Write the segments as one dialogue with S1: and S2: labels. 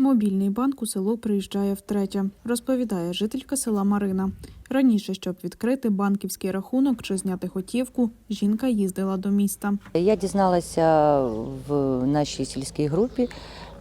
S1: Мобільний банк у село приїжджає втретє, розповідає жителька села Марина. Раніше, щоб відкрити банківський рахунок чи зняти готівку, жінка їздила до міста.
S2: Я дізналася в нашій сільській групі,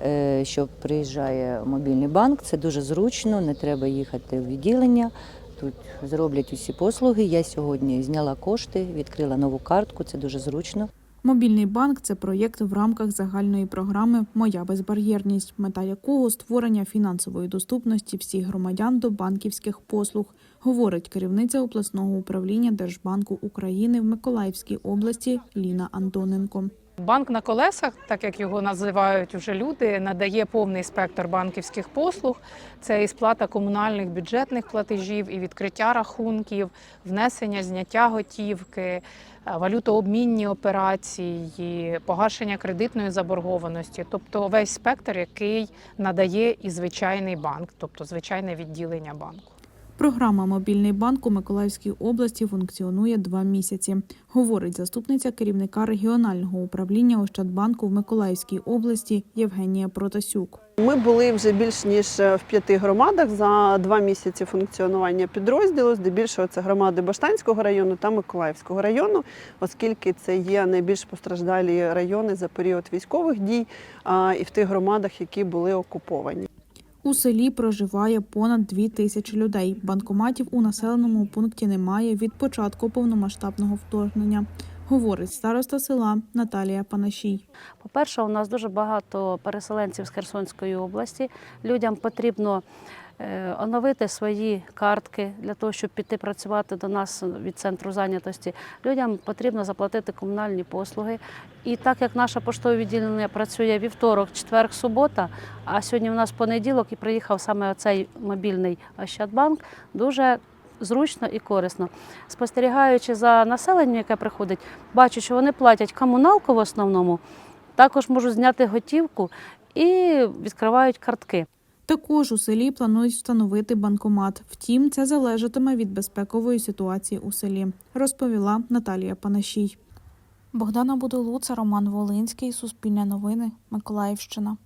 S2: е, що приїжджає мобільний банк. Це дуже зручно, не треба їхати в відділення. Тут зроблять усі послуги. Я сьогодні зняла кошти, відкрила нову картку. Це дуже зручно.
S1: Мобільний банк це проєкт в рамках загальної програми Моя безбар'єрність, мета якого створення фінансової доступності всіх громадян до банківських послуг, говорить керівниця обласного управління Держбанку України в Миколаївській області Ліна Антоненко.
S3: Банк на колесах, так як його називають вже люди, надає повний спектр банківських послуг. Це і сплата комунальних бюджетних платежів, і відкриття рахунків, внесення, зняття готівки, е, валютообмінні операції, погашення кредитної заборгованості, тобто весь спектр, який надає і звичайний банк, тобто звичайне відділення банку.
S1: Програма Мобільний банк у Миколаївській області функціонує два місяці, говорить заступниця керівника регіонального управління Ощадбанку в Миколаївській області Євгенія Протасюк.
S4: Ми були вже більш ніж в п'яти громадах за два місяці функціонування підрозділу. Здебільшого це громади Баштанського району та Миколаївського району, оскільки це є найбільш постраждалі райони за період військових дій і в тих громадах, які були окуповані.
S1: У селі проживає понад дві тисячі людей. Банкоматів у населеному пункті немає від початку повномасштабного вторгнення, говорить староста села Наталія Панашій.
S5: По-перше, у нас дуже багато переселенців з Херсонської області. Людям потрібно е, оновити свої картки для того, щоб піти працювати до нас від центру зайнятості. Людям потрібно заплатити комунальні послуги. І так як наше поштове відділення працює вівторок, четверг, субота, а сьогодні у нас понеділок і приїхав саме оцей мобільний Ощадбанк, дуже зручно і корисно. Спостерігаючи за населенням, яке приходить, бачу, що вони платять комуналку в основному, також можуть зняти готівку і відкривають картки.
S1: Також у селі планують встановити банкомат. Втім, це залежатиме від безпекової ситуації у селі, розповіла Наталія Панашій. Богдана Будолуца, Роман Волинський, Суспільне новини, Миколаївщина.